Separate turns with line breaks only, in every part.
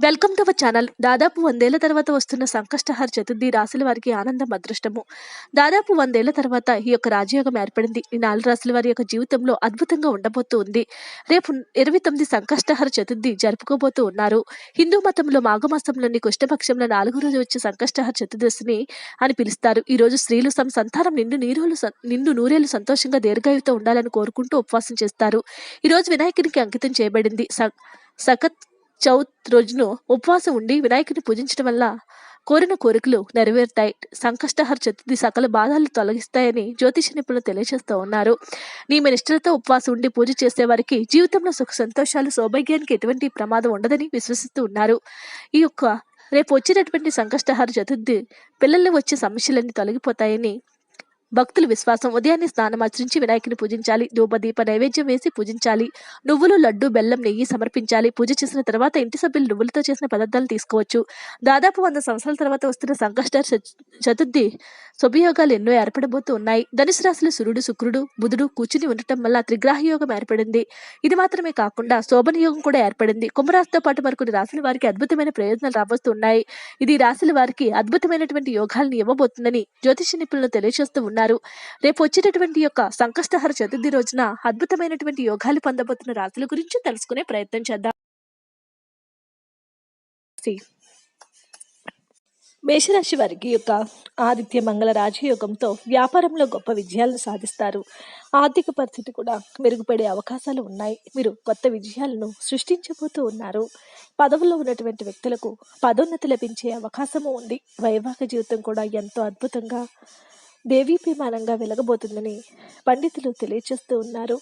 Welcome to our channel. దాదాపు వందేళ్ళ తర్వాత వస్తున్న సంకష్టహార చతుర్థి రాశుల వారికి ఆనందం అదృష్టము. దాదాపు వందేళ్ళ తర్వాత ఈ యొక్క రాజయోగం ఏర్పడింది. ఈ నాలుగు రాశుల వారి యొక్క జీవితంలో అద్భుతంగా ఉండబోతూ ఉంది. రేపు ఇరవై తొమ్మిది సంకష్టహార చతుర్థి జరుపుకోబోతూ ఉన్నారు. హిందూ మతంలో మాఘమాసంలోని కృష్ణపక్షంలో నాలుగో రోజు వచ్చే సంకష్టహార చతుర్దశిని అని పిలుస్తారు. ఈ రోజు స్త్రీలు తమ సంతానం నిండు నీరులు నిండు నూరేళ్ళు సంతోషంగా దీర్ఘాయుతో ఉండాలని కోరుకుంటూ ఉపవాసం చేస్తారు. ఈ రోజు వినాయకునికి అంకితం చేయబడింది. స- సకత్ చౌత్ రోజును ఉపవాసం ఉండి వినాయకుని పూజించడం వల్ల కోరిన కోరికలు నెరవేరుతాయి. సంకష్టహర చతుర్థి సకల బాధలు తొలగిస్తాయని జ్యోతిష నిపుణులు తెలియజేస్తూ ఉన్నారు. నియమ నిష్ఠలతో ఉపవాసం ఉండి పూజ చేసే వారికి జీవితంలో సుఖ సంతోషాలు సౌభాగ్యానికి ఎటువంటి ప్రమాదం ఉండదని విశ్వసిస్తూ ఉన్నారు. ఈ యొక్క రేపు వచ్చినటువంటి సంకష్టహార చతుర్థి పిల్లల్లో వచ్చే సమస్యలన్నీ తొలగిపోతాయని భక్తుల విశ్వాసం ఉదయాన్నే స్నానం ఆచరించి వినాయకుని పూజించాలి. ధూపదీప నైవేద్యం వేసి పూజించాలి. నువ్వులు లడ్డు బెల్లం నెయ్యి సమర్పించాలి. పూజ చేసిన తర్వాత ఇంటి సభ్యులు నువ్వులతో చేసిన పదార్థాలు తీసుకోవచ్చు. దాదాపు వంద సంవత్సరాల తర్వాత వస్తున్న సంకష్ట చతుర్థి శుభయోగాలు ఎన్నో ఏర్పడబోతూ ఉన్నాయి. ధనుసు రాశిలో సూర్యుడు శుక్రుడు బుధుడు కూర్చుని ఉండటం వల్ల త్రిగ్రాహ యోగం ఏర్పడింది. ఇది మాత్రమే కాకుండా శోభన యోగం కూడా ఏర్పడింది. కుంభరాశితో పాటు మరికొన్ని రాశుల వారికి అద్భుతమైన ప్రయోజనాలు రాబోతున్నాయి ఇది ఈ రాశుల వారికి అద్భుతమైనటువంటి యోగాలను ఇవ్వబోతుందని జ్యోతిష నిపుణులు తెలియజేస్తూ ఉన్నారు. రేపు వచ్చేటటువంటి యొక్క సంకష్టహర చతుర్థి రోజున అద్భుతమైనటువంటి యోగాలు పొందబోతున్న రాశుల గురించి తెలుసుకునే ప్రయత్నం చేద్దాం. మేషరాశి వారికి యొక్క ఆదిత్య మంగళ రాజయోగంతో వ్యాపారంలో గొప్ప విజయాలను సాధిస్తారు. ఆర్థిక పరిస్థితి కూడా మెరుగుపడే అవకాశాలు ఉన్నాయి. మీరు కొత్త విజయాలను సృష్టించబోతూ ఉన్నారు. పదవుల్లో ఉన్నటువంటి వ్యక్తులకు పదోన్నతి లభించే అవకాశము ఉంది. వైవాహిక జీవితం కూడా ఎంతో అద్భుతంగా దేవీభిమానంగా వెలగబోతుందని పండితులు తెలియచేస్తూ ఉన్నారు.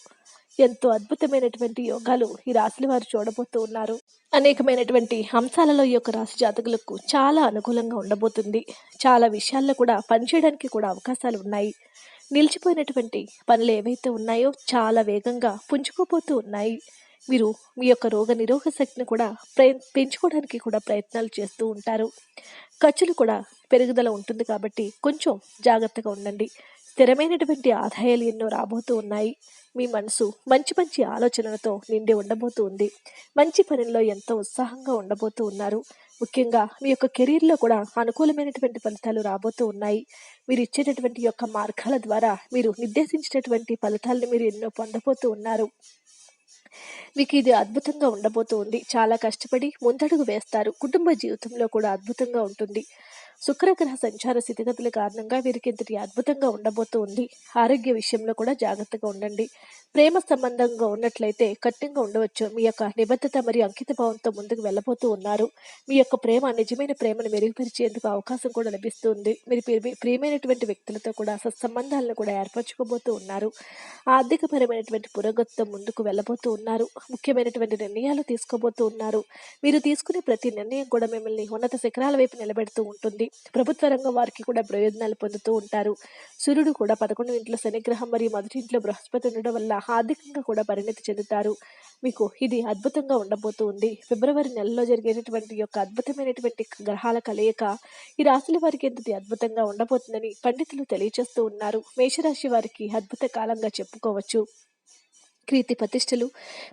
ఎంతో అద్భుతమైనటువంటి యోగాలు ఈ రాశుల వారు చూడబోతూ ఉన్నారు. అనేకమైనటువంటి అంశాలలో ఈ యొక్క రాశి జాతకులకు చాలా అనుకూలంగా ఉండబోతుంది. చాలా విషయాల్లో కూడా పనిచేయడానికి కూడా అవకాశాలు ఉన్నాయి. నిలిచిపోయినటువంటి పనులు ఏవైతే ఉన్నాయో చాలా వేగంగా పుంజుకోపోతూ ఉన్నాయి. మీరు మీ యొక్క రోగ నిరోధక శక్తిని కూడా ప్రయ పెంచుకోవడానికి కూడా ప్రయత్నాలు చేస్తూ ఉంటారు. ఖర్చులు కూడా పెరుగుదల ఉంటుంది కాబట్టి కొంచెం జాగ్రత్తగా ఉండండి. స్థిరమైనటువంటి ఆదాయాలు ఎన్నో రాబోతూ ఉన్నాయి. మీ మనసు మంచి మంచి ఆలోచనలతో నిండి ఉండబోతూ ఉంది. మంచి పనుల్లో ఎంతో ఉత్సాహంగా ఉండబోతూ ఉన్నారు. ముఖ్యంగా మీ యొక్క కెరీర్లో కూడా అనుకూలమైనటువంటి ఫలితాలు రాబోతూ ఉన్నాయి. మీరు ఇచ్చేటటువంటి యొక్క మార్గాల ద్వారా మీరు నిర్దేశించినటువంటి ఫలితాలను మీరు ఎన్నో పొందబోతూ ఉన్నారు. మీకు ఇది అద్భుతంగా ఉండబోతోంది. చాలా కష్టపడి ముందడుగు వేస్తారు. కుటుంబ జీవితంలో కూడా అద్భుతంగా ఉంటుంది. శుక్రగ్రహ సంచార స్థితిగతుల కారణంగా వీరికి ఇంతటి అద్భుతంగా ఉండబోతూ ఉంది. ఆరోగ్య విషయంలో కూడా జాగ్రత్తగా ఉండండి. ప్రేమ సంబంధంగా ఉన్నట్లయితే కఠినంగా ఉండవచ్చు. మీ యొక్క నిబద్ధత మరియు అంకిత భావంతో ముందుకు వెళ్ళబోతూ ఉన్నారు. మీ యొక్క ప్రేమ నిజమైన ప్రేమను మెరుగుపరిచేందుకు అవకాశం కూడా లభిస్తుంది. మీరు ప్రియమైనటువంటి వ్యక్తులతో కూడా సత్సంబంధాలను కూడా ఏర్పరచుకోబోతూ ఉన్నారు. ఆర్థికపరమైనటువంటి పురోగతితో ముందుకు వెళ్ళబోతూ ఉన్నారు. ముఖ్యమైనటువంటి నిర్ణయాలు తీసుకోబోతూ ఉన్నారు. మీరు తీసుకునే ప్రతి నిర్ణయం కూడా మిమ్మల్ని ఉన్నత శిఖరాల వైపు నిలబెడుతూ ఉంటుంది. ప్రభుత్వ రంగం వారికి కూడా ప్రయోజనాలు పొందుతూ ఉంటారు. సూర్యుడు కూడా పదకొండు ఇంట్లో శనిగ్రహం మరియు మొదటి ఇంట్లో బృహస్పతి ఉండడం వల్ల ఆర్థికంగా కూడా పరిణతి చెందుతారు. మీకు ఇది అద్భుతంగా ఉండబోతూ ఉంది ఫిబ్రవరి నెలలో జరిగేటటువంటి యొక్క అద్భుతమైనటువంటి గ్రహాల కలయిక ఈ రాశుల వారికి ఎంతటి అద్భుతంగా ఉండబోతుందని పండితులు తెలియజేస్తూ ఉన్నారు. మేషరాశి వారికి అద్భుత కాలంగా చెప్పుకోవచ్చు. కీర్తి ప్రతిష్టలు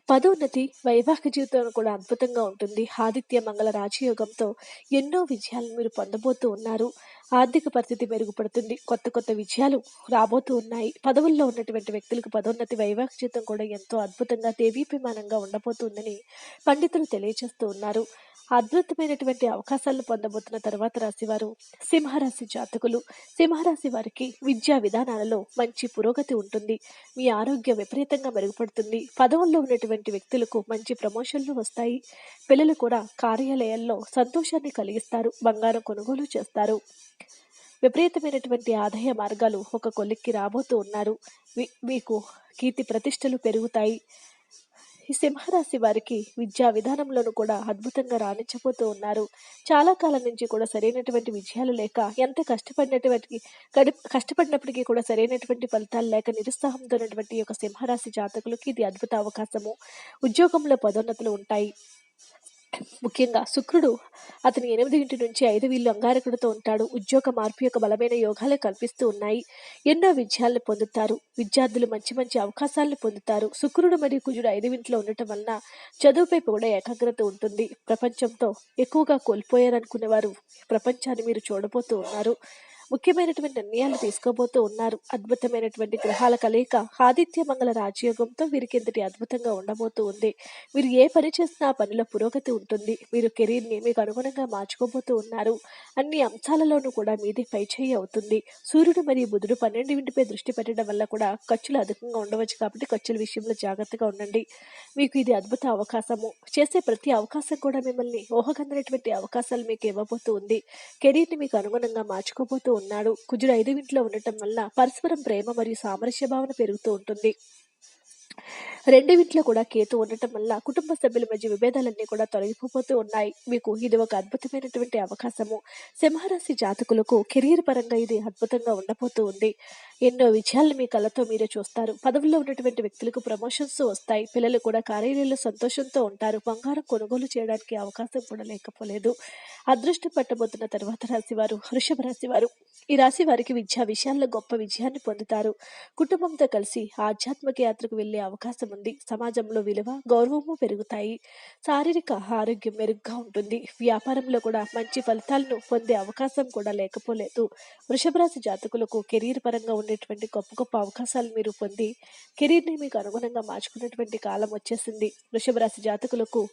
పదోన్నతి వైవాహిక జీవితం కూడా అద్భుతంగా ఉంటుంది. ఆదిత్య మంగళ రాజయోగంతో ఎన్నో విజయాలను మీరు పొందబోతూ ఉన్నారు. ఆర్థిక పరిస్థితి మెరుగుపడుతుంది. కొత్త కొత్త విజయాలు రాబోతూ ఉన్నాయి. పదవుల్లో ఉన్నటువంటి వ్యక్తులకు పదోన్నతి వైవాహిక జీవితం కూడా ఎంతో అద్భుతంగా దేవీభిమానంగా ఉండబోతుందని పండితులు తెలియజేస్తూ ఉన్నారు. అద్భుతమైనటువంటి అవకాశాలను పొందబోతున్న తర్వాత రాశివారు సింహరాశి జాతకులు. సింహరాశి వారికి విద్యా విధానాలలో మంచి పురోగతి ఉంటుంది. మీ ఆరోగ్యం విపరీతంగా మెరుగుపడుతుంది. పదవుల్లో ఉన్నటువంటి వ్యక్తులకు మంచి ప్రమోషన్లు వస్తాయి. పిల్లలు కూడా కార్యాలయాల్లో సంతోషాన్ని కలిగిస్తారు. బంగారం కొనుగోలు చేస్తారు. విపరీతమైనటువంటి ఆదాయ మార్గాలు ఒక కొలిక్కి రాబోతూ ఉన్నారు. మీ- మీకు కీర్తి ప్రతిష్టలు పెరుగుతాయి. ఈ సింహరాశి వారికి విద్యా విధానంలోనూ కూడా అద్భుతంగా రాణించబోతూ ఉన్నారు. చాలా కాలం నుంచి కూడా సరైనటువంటి విజయాలు లేక ఎంత కష్టపడినటువంటి గడి కష్టపడినప్పటికీ కూడా సరైనటువంటి ఫలితాలు లేక నిరుత్సాహంతో ఉన్నటువంటి ఈ యొక్క సింహరాశి జాతకులకి ఇది అద్భుత అవకాశము. ఉద్యోగంలో పదోన్నతులు ఉంటాయి. ముఖ్యంగా శుక్రుడు అతని ఎనిమిది ఇంటి నుంచి ఐదు వీళ్ళు అంగారకుడితో ఉంటాడు. ఉద్యోగ మార్పు యొక్క బలమైన యోగాలు కల్పిస్తూ ఉన్నాయి. ఎన్నో విజయాలను పొందుతారు. విద్యార్థులు మంచి మంచి అవకాశాలను పొందుతారు. శుక్రుడు మరియు కుజుడు ఐదు ఇంట్లో ఉండటం వలన చదువుపై కూడా ఏకాగ్రత ఉంటుంది. ప్రపంచంతో ఎక్కువగా కోల్పోయారనుకునేవారు. ప్రపంచాన్ని మీరు చూడబోతూ ఉన్నారు. ముఖ్యమైనటువంటి నిర్ణయాలు తీసుకోబోతూ ఉన్నారు. అద్భుతమైనటువంటి గ్రహాల కలయిక ఆదిత్య మంగళ రాజయోగంతో వీరికింతటి అద్భుతంగా ఉండబోతూ ఉంది? మీరు ఏ పని చేసినా పనుల పనిలో పురోగతి ఉంటుంది. మీరు కెరీర్ని మీకు అనుగుణంగా మార్చుకోబోతూ ఉన్నారు. అన్ని అంశాలలోనూ కూడా మీది పైచేయి అవుతుంది. సూర్యుడు మరియు బుధుడు పన్నెండు ఇంటిపై దృష్టి పెట్టడం వల్ల కూడా ఖర్చులు అధికంగా ఉండవచ్చు కాబట్టి ఖర్చుల విషయంలో జాగ్రత్తగా ఉండండి. మీకు ఇది అద్భుత అవకాశము. చేసే ప్రతి అవకాశం కూడా మిమ్మల్ని ఊహకందనటువంటి అవకాశాలు మీకు ఇవ్వబోతూ ఉంది. కెరీర్ని మీకు అనుగుణంగా మార్చుకోబోతూ ఉన్నాడు. కుజుడు ఐదు ఇంట్లో ఉండటం వల్ల పరస్పరం ప్రేమ మరియు సామరస్య భావన పెరుగుతూ ఉంటుంది. రెండు కూడా కేతు ఉండటం వల్ల కుటుంబ సభ్యుల మధ్య విభేదాలన్నీ కూడా తొలగిపోతూ ఉన్నాయి. మీకు ఇది ఒక అద్భుతమైనటువంటి అవకాశము. సింహరాశి జాతకులకు కెరీర్ పరంగా ఇది అద్భుతంగా ఉండబోతూ ఉంది. ఎన్నో విజయాలను మీ కళ్ళతో మీరే చూస్తారు. పదవుల్లో ఉన్నటువంటి వ్యక్తులకు ప్రమోషన్స్ వస్తాయి. పిల్లలు కూడా కార్యాలయంలో సంతోషంతో ఉంటారు. బంగారం కొనుగోలు చేయడానికి అవకాశం కూడా లేకపోలేదు. అదృష్టం పట్టబోతున్న తర్వాత రాశి వారు వృషభ రాశి వారు ఈ రాశి వారికి విద్యా విషయాల్లో గొప్ప విజయాన్ని పొందుతారు. కుటుంబంతో కలిసి ఆధ్యాత్మిక యాత్రకు వెళ్ళే అవకాశం ఉంది. సమాజంలో విలువ గౌరవము పెరుగుతాయి. శారీరక ఆరోగ్యం మెరుగ్గా ఉంటుంది. వ్యాపారంలో కూడా మంచి ఫలితాలను పొందే అవకాశం కూడా లేకపోలేదు. వృషభ రాశి జాతకులకు కెరీర్ పరంగా ఉండేటువంటి గొప్ప గొప్ప అవకాశాలు మీరు పొంది కెరీర్ని మీకు అనుగుణంగా మార్చుకున్నటువంటి కాలం వచ్చేసింది. వృషభ రాశి జాతకులకు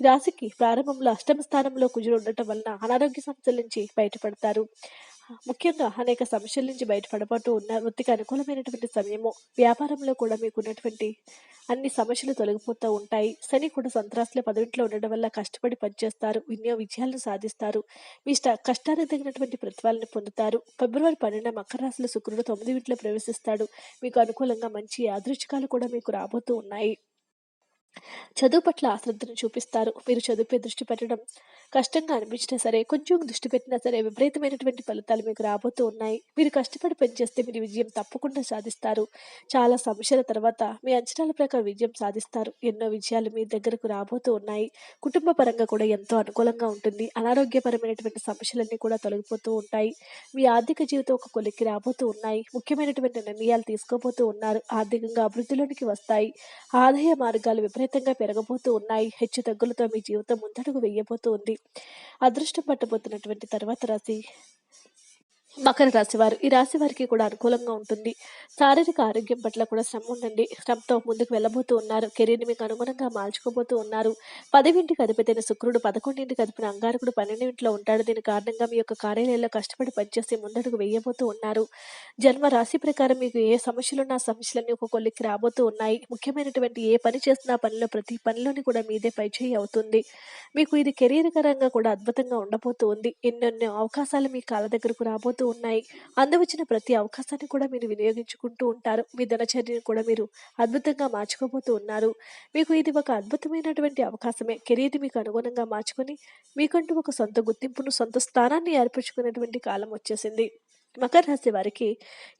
ఈ రాశికి ప్రారంభంలో అష్టమ స్థానంలో కుజుడు ఉండటం వలన అనారోగ్య సమస్యల నుంచి బయటపడతారు. ముఖ్యంగా అనేక సమస్యల నుంచి బయటపడబోతూ ఉన్న వృత్తికి అనుకూలమైనటువంటి సమయము వ్యాపారంలో కూడా మీకు ఉన్నటువంటి అన్ని సమస్యలు తొలగిపోతూ ఉంటాయి. శని కూడా సంత్రాసుల పదవింట్లో ఉండడం వల్ల కష్టపడి పనిచేస్తారు ఎన్నో విజయాలను సాధిస్తారు. మీ స్ట కష్టానికి తగినటువంటి ప్రతిఫలాన్ని పొందుతారు. ఫిబ్రవరి పన్నెండు మకర రాశిలో శుక్రుడు తొమ్మిది ఇంట్లో ప్రవేశిస్తాడు. మీకు అనుకూలంగా మంచి యాదృచ్ఛికాలు కూడా మీకు రాబోతూ ఉన్నాయి. చదువు పట్ల ఆశ్రద్ధను చూపిస్తారు. మీరు చదువుపై దృష్టి పెట్టడం కష్టంగా అనిపించినా సరే కొంచెం దృష్టి పెట్టినా సరే విపరీతమైనటువంటి ఫలితాలు మీకు రాబోతూ ఉన్నాయి. మీరు కష్టపడి పనిచేస్తే మీరు విజయం తప్పకుండా సాధిస్తారు. చాలా సమస్యల తర్వాత మీ అంచనాల ప్రకారం విజయం సాధిస్తారు. ఎన్నో విజయాలు మీ దగ్గరకు రాబోతూ ఉన్నాయి. కుటుంబ పరంగా కూడా ఎంతో అనుకూలంగా ఉంటుంది. అనారోగ్యపరమైనటువంటి సమస్యలన్నీ కూడా తొలగిపోతూ ఉంటాయి. మీ ఆర్థిక జీవితం ఒక కొలిక్కి రాబోతూ ఉన్నాయి. ముఖ్యమైనటువంటి నిర్ణయాలు తీసుకోబోతూ ఉన్నారు. ఆర్థికంగా అభివృద్ధిలోనికి వస్తాయి. ఆదాయ మార్గాలు విపరీతంగా పెరగబోతూ ఉన్నాయి. హెచ్చు తగ్గులతో మీ జీవితం ముందడుగు వేయబోతూ ఉంది. అదృష్టం పట్టబోతున్నటువంటి తర్వాత రాశి మకర రాశి వారు ఈ రాశి వారికి కూడా అనుకూలంగా ఉంటుంది. శారీరక ఆరోగ్యం పట్ల కూడా శ్రమ ఉండండి శ్రమతో ముందుకు వెళ్ళబోతూ ఉన్నారు. కెరీర్ని మీకు అనుగుణంగా మార్చుకోబోతూ ఉన్నారు. పదవింటికి అధిపతైన శుక్రుడు పదకొండింటికి అధిపిన అంగారకుడు పన్నెండింటిలో ఉంటాడు. దీని కారణంగా మీ యొక్క కార్యాలయంలో కష్టపడి పనిచేసి ముందడుగు వేయబోతూ ఉన్నారు. జన్మ రాశి ప్రకారం మీకు ఏ సమస్యలు ఉన్న సమస్యలన్నీ ఒక కొలిక్కి రాబోతూ ఉన్నాయి. ముఖ్యమైనటువంటి ఏ పని చేస్తున్నా పనిలో ప్రతి పనిలోని కూడా మీదే పైచేయి అవుతుంది. మీకు ఇది కెరీర్కరంగా కూడా అద్భుతంగా ఉండబోతూ ఉంది. ఎన్నెన్నో అవకాశాలు మీ కాళ్ళ దగ్గరకు రాబోతూ ఉన్నాయి. అందవచ్చిన ప్రతి అవకాశాన్ని కూడా మీరు వినియోగించుకుంటూ ఉంటారు. మీ దినచర్యను కూడా మీరు అద్భుతంగా మార్చుకోబోతూ ఉన్నారు. మీకు ఇది ఒక అద్భుతమైనటువంటి అవకాశమే. కెరీర్ మీకు అనుగుణంగా మార్చుకొని మీకంటూ ఒక సొంత గుర్తింపును సొంత స్థానాన్ని ఏర్పరచుకునేటువంటి కాలం వచ్చేసింది. మకర రాశి వారికి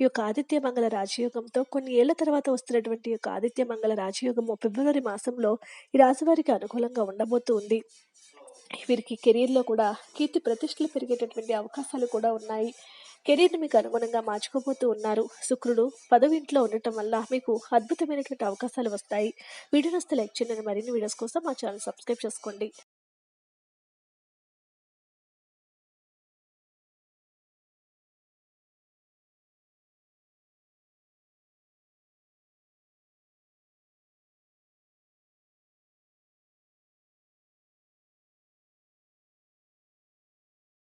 ఈ యొక్క ఆదిత్య మంగళ రాజయోగంతో కొన్ని ఏళ్ళ తర్వాత వస్తున్నటువంటి యొక్క ఆదిత్య మంగళ రాజయోగము ఫిబ్రవరి మాసంలో ఈ రాశి వారికి అనుకూలంగా ఉండబోతూ ఉంది. వీరికి కెరీర్లో కూడా కీర్తి ప్రతిష్టలు పెరిగేటటువంటి అవకాశాలు కూడా ఉన్నాయి. కెరీర్ని మీకు అనుగుణంగా మార్చుకోబోతూ ఉన్నారు. శుక్రుడు పదవి ఇంట్లో ఉండటం వల్ల మీకు అద్భుతమైనటువంటి అవకాశాలు వస్తాయి. వీడియో నస్తే లైక్ చేయండి. మరిన్ని వీడియోస్ కోసం మా ఛానల్ సబ్స్క్రైబ్ చేసుకోండి.